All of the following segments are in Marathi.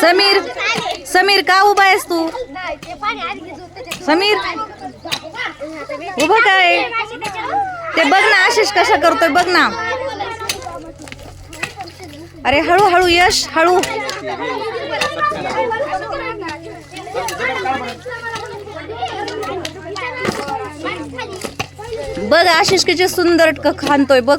समीर समीर का उभा आहेस तू? समीर उभं काय? ते बघ ना आशिष कशा करतोय बघ ना. अरे हळू हळू यश हळू. बघ आशिष किती सुंदर क- खानतोय बघ.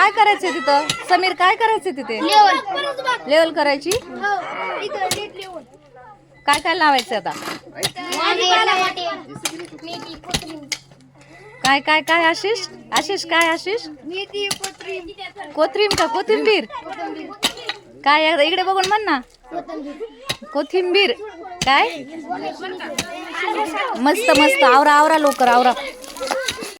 काय करायचंय तिथं? समीर काय करायचंय तिथे? लेवल करायची? काय काय लावायचं आता? काय काय काय आशिष? आशिष काय आशिष? कोथिंबीर का? कोथिंबीर? काय? इकडे बघून म्हण ना. कोथिंबीर. काय? मस्त मस्त. आवरा आवरा लवकर आवरा.